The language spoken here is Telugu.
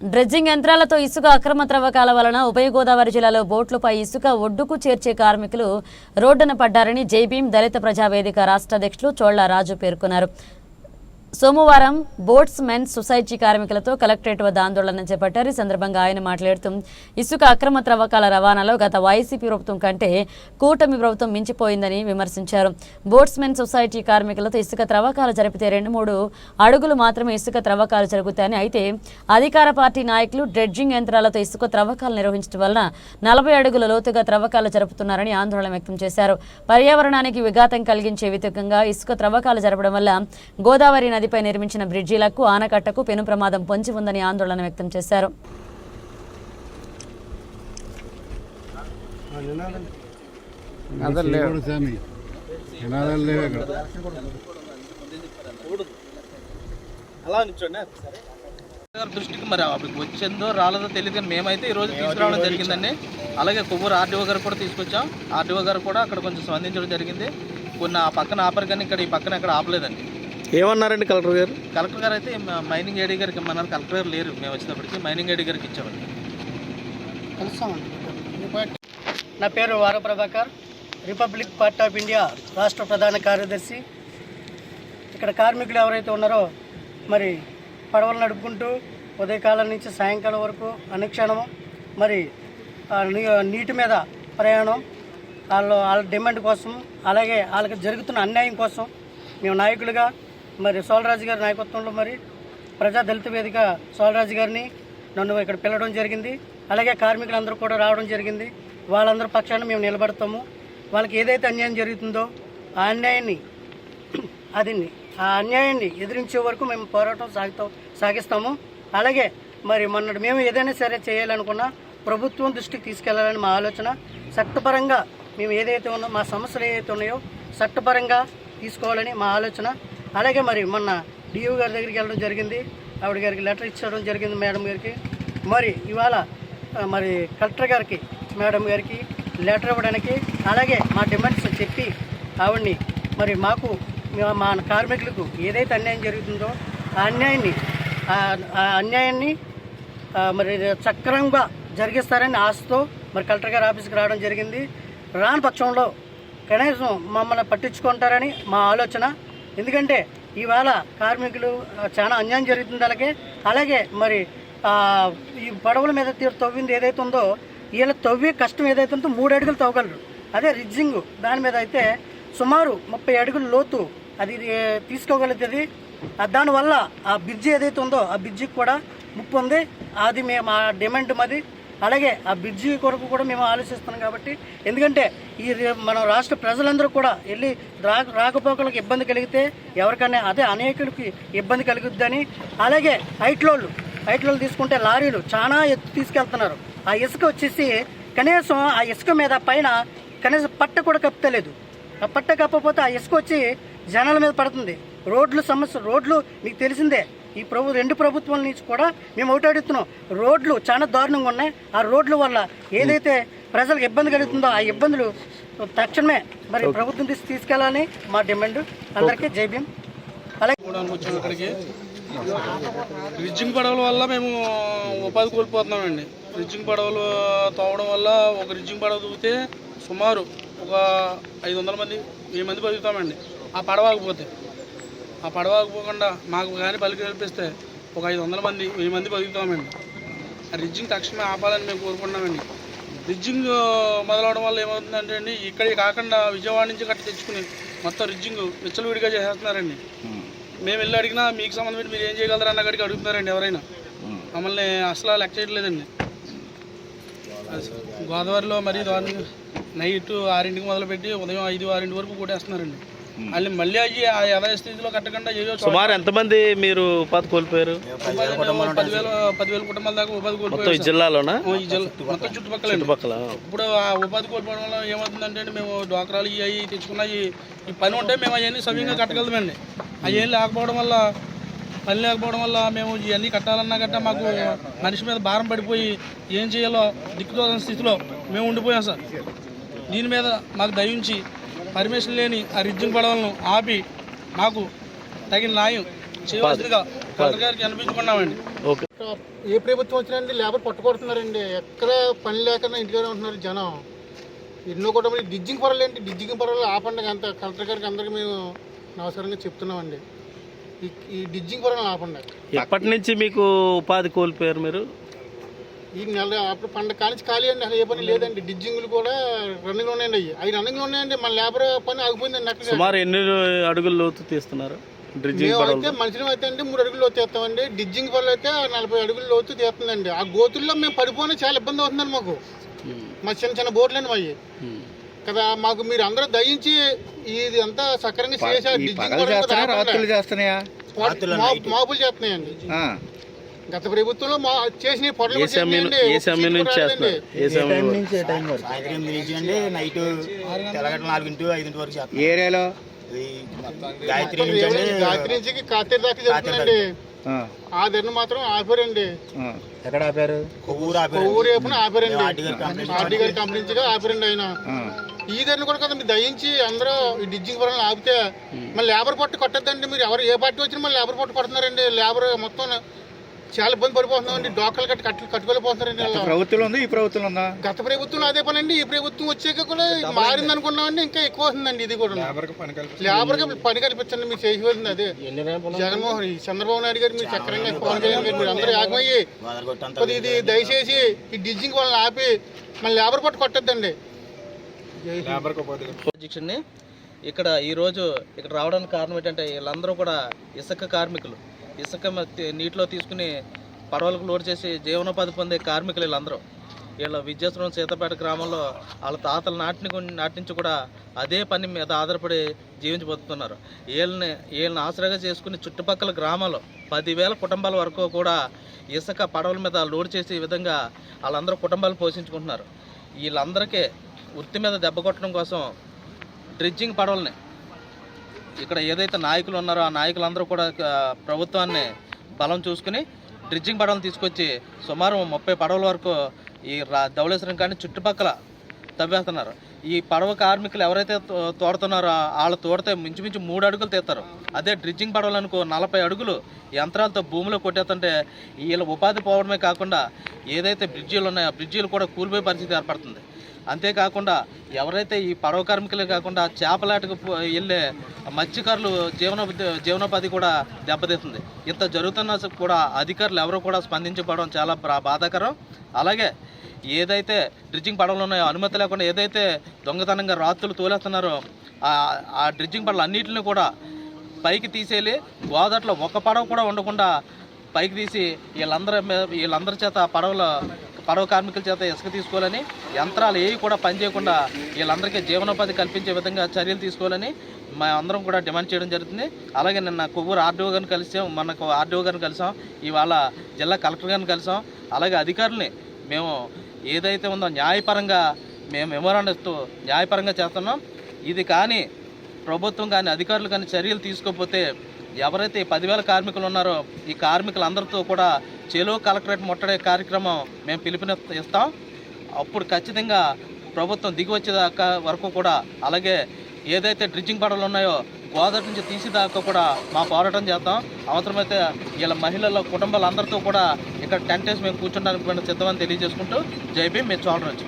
డ్రెడ్జింగ్ యంత్రాలతో ఇసుక అక్రమ త్రవ్వకాల వలన ఉభయ గోదావరి జిల్లాలో బోట్లపై ఇసుక ఒడ్డుకు చేర్చే కార్మికులు రోడ్డున పడ్డారని జైభీం దళిత ప్రజావేదిక రాష్ట్ర అధ్యక్షులు చోళ్ళ రాజు పేర్కొన్నారు. సోమవారం బోట్స్ మెన్ సొసైటీ కార్మికులతో కలెక్టరేట్ వద్ద ఆందోళన చేపట్టారు. ఈ సందర్భంగా ఆయన మాట్లాడుతూ ఇసుక అక్రమ త్రవ్వకాల రవాణాలో గత వైసీపీ ప్రభుత్వం కంటే కూటమి ప్రభుత్వం మించిపోయిందని విమర్శించారు. బోట్స్ మెన్ సొసైటీ కార్మికులతో ఇసుక త్రవ్వకాలు జరిపితే రెండు మూడు అడుగులు మాత్రమే ఇసుక త్రవ్వకాలు జరుగుతాయని అయితే అధికార పార్టీ నాయకులు డ్రెడ్జింగ్ యంత్రాలతో ఇసుక త్రవ్వకాలు నిర్వహించడం వలన నలభై అడుగుల లోతుగా త్రవ్వకాలు జరుపుతున్నారని ఆందోళన వ్యక్తం చేశారు. పర్యావరణానికి విఘాతం కలిగించే విధంగా ఇసుక త్రవ్వకాలు జరపడం వల్ల గోదావరి నదిపై నిర్మించిన బ్రిడ్జీలకు ఆనకట్టకు పెను ప్రమాదం పొంచి ఉందని ఆందోళన వ్యక్తం చేశారు. ఇక్కడ. అలా నిల్చోండి. దృష్టికి మరి అప్పుడు వచ్చిందో రాలేదో తెలియదు కానీ మేమైతే ఈ రోజు తీసుకురావడం జరిగిందండి. అలాగే కొవ్వూరు ఆర్డీఓ గారు కూడా తీసుకొచ్చాం. ఆర్డీఓ గారు కూడా అక్కడ కొంచెం స్పందించడం జరిగింది. కొన్ని ఆ పక్కన ఆపరు కానీ ఇక్కడ ఈ పక్కన ఎక్కడ ఆపలేదండి. ఏమన్నారండి కలెక్టర్ గారు? కలెక్టర్ గారు అయితే మ- మైనింగ్ ఏడీ గారికి ఇమ్మన్నారు కలెక్టర్ గారు లేరు. మేము వచ్చేటప్పటికి మైనింగ్ ఏడీ గారికి ఇచ్చామండి నా పేరు వార Prabhakar. Republic party of India రాష్ట్ర ప్రధాన కార్యదర్శి. ఇక్కడ కార్మికులు ఎవరైతే ఉన్నారో మరి పడవలు నడుపుకుంటూ ఉదయకాలం నుంచి సాయంకాలం వరకు అనుక్షణము మరి నీటి మీద ప్రయాణం వాళ్ళు వాళ్ళ డిమాండ్ కోసం అలాగే వాళ్ళకి జరుగుతున్న అన్యాయం కోసం మేము నాయకులుగా మరి సోలరాజు గారి నాయకత్వంలో మరి ప్రజా దళిత వేదిక సోలరాజు గారిని నన్ను ఇక్కడ పిలవడం జరిగింది. అలాగే కార్మికులందరూ కూడా రావడం జరిగింది. వాళ్ళందరి పక్షాన మేము నిలబడతాము. వాళ్ళకి ఏదైతే అన్యాయం జరుగుతుందో ఆ అన్యాయాన్ని అది ఆ అన్యాయాన్ని ఎదిరించే వరకు మేము పోరాటం సాగుతాం సాగిస్తాము. అలాగే మరి మొన్నటి మేము ఏదైనా సరే చేయాలనుకున్నా ప్రభుత్వం దృష్టికి తీసుకెళ్ళాలని మా ఆలోచన. చట్టపరంగా మేము ఏదైతే ఉన్నా మా సమస్యలు ఏదైతే ఉన్నాయో చట్టపరంగా తీసుకోవాలని మా ఆలోచన. అలాగే మరి మొన్న డిఓ గారి దగ్గరికి వెళ్ళడం జరిగింది. ఆవిడ గారికి లెటర్ ఇచ్చడం జరిగింది మేడం గారికి. మరి ఇవాళ మరి కలెక్టర్ గారికి మేడం గారికి లెటర్ ఇవ్వడానికి అలాగే మా డిమాండ్స్ చెప్పి ఆవిడ్ని మరి మాకు మా- కార్మికులకు ఏదైతే అన్యాయం జరుగుతుందో ఆ అన్యాయాన్ని ఆ- అన్యాయాన్ని మరి చక్రంగా జరిగిస్తారని ఆశతో మరి కలెక్టర్ గారి ఆఫీస్కి రావడం జరిగింది. రాని పక్షంలో కనీసం మమ్మల్ని పట్టించుకుంటారని మా ఆలోచన. ఎందుకంటే ఇవాళ కార్మికులు చాలా అన్యాయం జరుగుతుంది అలాగే. అలాగే మరి ఈ పడవల మీద తీరు తవ్వింది ఏదైతే ఉందో వీళ్ళ తవ్వే కష్టం ఏదైతే ఉందో మూడు అడుగులు తవ్వగలరు. అదే రిడ్జింగ్ దాని మీద అయితే సుమారు ముప్పై అడుగులు లోతు అది తీసుకోగలుగుతుంది. దానివల్ల ఆ బ్రిడ్జి ఏదైతే ఉందో ఆ బ్రిడ్జికి కూడా ముప్పు ఉంది. అది మేము ఆ డిమాండ్ మాది. అలాగే ఆ బ్రిడ్జి కొరకు కూడా మేము ఆలోచిస్తున్నాం కాబట్టి ఎందుకంటే ఈ మన రాష్ట్ర ప్రజలందరూ కూడా వెళ్ళి రా రాకపోకలకు ఇబ్బంది కలిగితే ఎవరికైనా అదే అనేకులకి ఇబ్బంది కలుగుద్దని. అలాగే హైట్లోళ్ళు హైట్లోళ్ళు తీసుకుంటే లారీలు చాలా ఎత్తు తీసుకెళ్తున్నారు. ఆ ఇసుక వచ్చేసి కనీసం ఆ ఇసుక మీద పైన కనీసం పట్ట కూడా కప్పలేదు ఆ పట్ట కప్పకపోతే ఆ ఇసుక వచ్చి జనాల మీద పడుతుంది. రోడ్లు సమస్య రోడ్లు మీకు తెలిసిందే. ఈ ప్రభు రెండు ప్రభుత్వాల నుంచి కూడా మేము ఒకటి అడుగుతున్నాం. రోడ్లు చాలా దారుణంగా ఉన్నాయి. ఆ రోడ్ల వల్ల ఏదైతే ప్రజలకు ఇబ్బంది కలుగుతుందో ఆ ఇబ్బందులు తక్షణమే మరి ప్రభుత్వం తీసి తీసుకెళ్ళాలని మా డిమాండ్. అందరికీ జై భీమ్. అలాగే రిజ్జింగ్ పడవల వల్ల మేము ఉపాధి కోల్పోతున్నామండి. రిజ్జింగ్ పడవలు తోవడం వల్ల ఒక రిజ్జింగ్ పడవ దూకితే సుమారు ఒక ఐదు వందల మంది వెయ్యి మంది బతుకుతామండి. ఆ పడవకపోతే ఆ పడవకపోకుండా మాకు కానీ పలికి కల్పిస్తే ఒక ఐదు వందల మంది వెయ్యి మంది బతుకుతామండి. ఆ రిజ్జింగ్ తక్షణమే ఆపాలని మేము కోరుకుంటున్నామండి. రిజ్జింగ్ మొదలవడం వల్ల ఏమవుతుందంటే అండి ఇక్కడికి కాకుండా విజయవాడ నుంచి గట్ట తెచ్చుకుని మొత్తం రిజ్జింగ్ విచ్చలవిడిగా చేసేస్తున్నారండి. మేము. వెళ్ళి అడిగినా మీకు సంబంధించి మీరు ఏం చేయగలరు అన్న అక్కడికి అడుగుతున్నారండి ఎవరైనా. మమ్మల్ని అసలు లెక్క చేయట్లేదండి. గోదావరిలో మరీ దారుణంగా నైట్ ఆరింటికి మొదలుపెట్టి ఉదయం ఐదు ఆరింటి వరకు కొట్టేస్తున్నారండి. వాళ్ళు మళ్ళీ అయ్యి ఆ యథా స్థితిలో కట్టకుండా చోట సుమారు ఎంతమంది మీరు ఉపాధి కోల్పోయారు? పదివేల పదివేల కుటుంబాల దాకా ఉపాధి మొత్తం ఈ కోల్పోయారు జిల్లాలోనా? సార్. ఈ జిల్లా మొత్తం చుట్టుపక్కల చుట్టుపక్కల ఇప్పుడు ఆ ఉపాధి కోల్పోవడం వల్ల ఏమవుతుందంటే అండి మేము డ్వాక్రాలు ఇవి అవి తెచ్చుకున్న ఈ ఈ పని ఉంటే మేము అవన్నీ సవ్యంగా కట్టగలమండి. అవన్నీ లేకపోవడం వల్ల పని లేకపోవడం వల్ల మేము ఇవన్నీ కట్టాలన్నా గట్ట మాకు మనిషి మీద భారం పడిపోయి ఏం చేయాలో దిక్కుతోలని స్థితిలో మేము ఉండిపోయాం సార్. దీని మీద మాకు దయించి పర్మిషన్ లేని ఆ రిజ్జింగ్ పడవలను ఆపి మాకు తగిన న్యాయం చేయవలసిందిగా కలెక్టర్ గారికి అనిపించుకున్నామండి. ఓకే. ఏ ప్రభుత్వం వచ్చినండి లేబర్ పట్టుకొడుతున్నారండి. ఎక్కడ పని లేకుండా ఇంటికాడే ఉంటున్నారు జనం. ఎన్నో కూడా మరి డిజ్జింగ్ పర్వాలేదు ఏంటి డిజ్జింగ్ పర్వాలేదు ఆపండి. అంత కలెక్టర్ గారికి అందరికీ మేము నమస్కారంగా చెప్తున్నామండి. ఈ ఈ డిజ్జింగ్ పర్వాలేదు ఆపండి. ఎప్పటి నుంచి మీకు ఉపాధి కోల్పోయారు మీరు? ఈ నెల అప్పుడు పండగ కానించి ఖాళీ అండి అసలు ఏ పని లేదండి. డిజ్జింగ్లు కూడా రన్నింగ్ ఉన్నాయండి. అవి అవి రన్నింగ్ ఉన్నాయండి మన లేబర్ పని ఆగిపోయిందండి అక్కడ సుమారు ఎన్ని అడుగుల లోతు తీస్తున్నారు మేము అయితే మనుషులం అయితే అండి మూడు అడుగులు లోతు తీస్తామండి. డిజ్జింగ్ పనులు అయితే నలభై అడుగులు లోతు తీస్తుందండి. ఆ గోతుల్లో మేము పడిపోయినా చాలా ఇబ్బంది అవుతుందండి మాకు. మా చిన్న చిన్న బోట్లండి మావి. కదా మాకు మీరు అందరూ దయించి ఇది అంతా సక్రంగా చేసి డిజ్జింగ్ మాపులు చేస్తున్నాయండి. గత ప్రభుత్వంలో మా చేసిన పొరలు ఏ సమయం ఏ సమయం నుంచి చేస్తున్నారు? ఏ సమయం సాయంత్రం ఎనిమిది నుంచి అండి నైట్ తెల్లగట్ల నాలుగింటి ఐదింటి వరకు చేస్తాం. ఏరియాలో? ఈ గాయత్రి నుంచి అండి. రాత్రి నుంచి దాకా జరుగుతుందండి. ఆ. ధరను మాత్రం ఆపారండి. ఎక్కడ ఆపారు? కొవ్వూరు ఆపేరు ఊరు వైపున ఆపారండి. ఆర్టీ గారి కంప్లైంట్ ఆర్డీ గారి కంపెనీ నుంచి ఆపారండి ఆయన. ఈ ధరను కూడా కదా మీరు దయించి అందరూ ఈ డిజ్జింగ్ పనులు ఆపితే మళ్ళీ లేబర్ పట్టు కొట్టద్దండి మీరు. ఎవరు ఏ పార్టీ వచ్చినా మళ్ళీ లేబర్ పట్టు కొడుతున్నారండి. లేబర్ మొత్తం చాలా ఇబ్బంది పడిపోతున్నామండి. డోకలు కట్టి కట్టు కట్టుకోలేకపోతున్నారండి. ప్రభుత్వం ఉంది? ఈ ప్రభుత్వం ఉందా? గత ప్రభుత్వం అదే పని అండి ఈ ప్రభుత్వం వచ్చాక కూడా మారింది అనుకున్నామండి ఇంకా ఎక్కువ అవుతుందండి ఇది కూడా లేబర్కి పని కల్పించండి. మీరు చేయవలసింది అదే. జగన్మోహన్ ఈ చంద్రబాబు నాయుడు గారు మీరు చక్రంగా పవన్ కళ్యాణ్ గారు మీరు అందరూ ఏకమయ్యి ఇది దయచేసి ఈ డిజ్జింగ్ వాళ్ళని ఆపి మళ్ళీ లేబర్ పట్టు కొట్టద్దండి. అధ్యక్షుడిని ఇక్కడ ఈరోజు ఇక్కడ రావడానికి కారణం ఏంటంటే వీళ్ళందరూ కూడా ఇసుక కార్మికులు. ఇసుక నీటిలో తీసుకుని పడవలకు లోడ్ చేసి జీవనోపాధి పొందే కార్మికులు వీళ్ళందరూ. వీళ్ళ విద్యాశ్రమం సీతపేట గ్రామంలో వాళ్ళ తాతల నాటిని నాటించి కూడా అదే పని మీద ఆధారపడి జీవించి బతుకుతున్నారు వీళ్ళని వీళ్ళని ఆసరాగా చేసుకుని చుట్టుపక్కల గ్రామాల్లో పదివేల కుటుంబాల వరకు కూడా ఇసుక పడవల మీద లోడ్ చేసే విధంగా వాళ్ళందరూ కుటుంబాలు పోషించుకుంటున్నారు. వీళ్ళందరికీ వృత్తి మీద దెబ్బ కొట్టడం కోసం డ్రిడ్జింగ్ పడవల్ని ఇక్కడ ఏదైతే నాయకులు ఉన్నారో ఆ నాయకులందరూ కూడా ప్రభుత్వాన్ని బలం చూసుకుని డ్రిడ్జింగ్ పడవలు తీసుకొచ్చి సుమారు ముప్పై పడవల వరకు ఈ రా ధవళేశ్వరం కానీ చుట్టుపక్కల తవ్వేస్తున్నారు. ఈ పడవ కార్మికులు ఎవరైతే తోడుతున్నారో వాళ్ళు తోడితే మించుమించు మూడు అడుగులు తీస్తారు. అదే డ్రిడ్జింగ్ పడవలు అనుకో నలభై అడుగులు యంత్రాలతో భూమిలో కొట్టేస్తుంటే వీళ్ళ ఉపాధి పోవడమే కాకుండా ఏదైతే బ్రిడ్జీలు ఉన్నాయో ఆ బ్రిడ్జీలు కూడా కూలిపోయే పరిస్థితి ఏర్పడుతుంది. అంతేకాకుండా ఎవరైతే ఈ పడవ కార్మికులే కాకుండా చేపలాటకు వెళ్ళే మత్స్యకారులు జీవన జీవనోపాధి కూడా దెబ్బతీస్తుంది. ఇంత జరుగుతున్న కూడా అధికారులు ఎవరు కూడా స్పందించబడడం చాలా బాధాకరం. అలాగే ఏదైతే డ్రిడ్జింగ్ పడవలు ఉన్నాయో అనుమతి లేకుండా ఏదైతే దొంగతనంగా రాత్రులు తోలేస్తున్నారో ఆ డ్రిడ్జింగ్ పడవలు అన్నింటిని కూడా పైకి తీసేయాలి. గోదాట్లో ఒక పడవ కూడా ఉండకుండా పైకి తీసి వీళ్ళందరి వీళ్ళందరి చేత పడవల పడవ కార్మికుల చేత ఇసుక తీసుకోవాలని యంత్రాలు ఏవి కూడా పనిచేయకుండా వీళ్ళందరికీ జీవనోపాధి కల్పించే విధంగా చర్యలు తీసుకోవాలని మా అందరం కూడా డిమాండ్ చేయడం జరుగుతుంది. అలాగే నిన్న కొవ్వూరు ఆర్డీఓ గారిని కలిసాం మనకు ఆర్డీఓ గారిని కలిసాం ఇవాళ జిల్లా కలెక్టర్ గారిని కలిసాం. అలాగే అధికారుల్ని మేము ఏదైతే ఉందో న్యాయపరంగా మేము మెమోరాండంతో న్యాయపరంగా చేస్తున్నాం. ఇది కానీ ప్రభుత్వం కానీ అధికారులు కానీ చర్యలు తీసుకోకపోతే ఎవరైతే పదివేల కార్మికులు ఉన్నారో ఈ కార్మికులందరితో కూడా చెలో కలెక్టరేట్ ముట్టడే కార్యక్రమం మేము పిలుపుని ఇస్తాం అప్పుడు ఖచ్చితంగా ప్రభుత్వం దిగి వచ్చేదాకా వరకు కూడా అలాగే ఏదైతే డ్రిడ్జింగ్ పడవలు ఉన్నాయో గోదావరి నుంచి తీసేదాకా కూడా మా పోరాటం చేద్దాం అవసరమైతే వీళ్ళ మహిళల కుటుంబాలందరితో కూడా ఇక్కడ టెంట్ వేసి మేము కూర్చోడానికి సిద్ధమని తెలియజేసుకుంటూ జైపీ మీరు చూడవచ్చు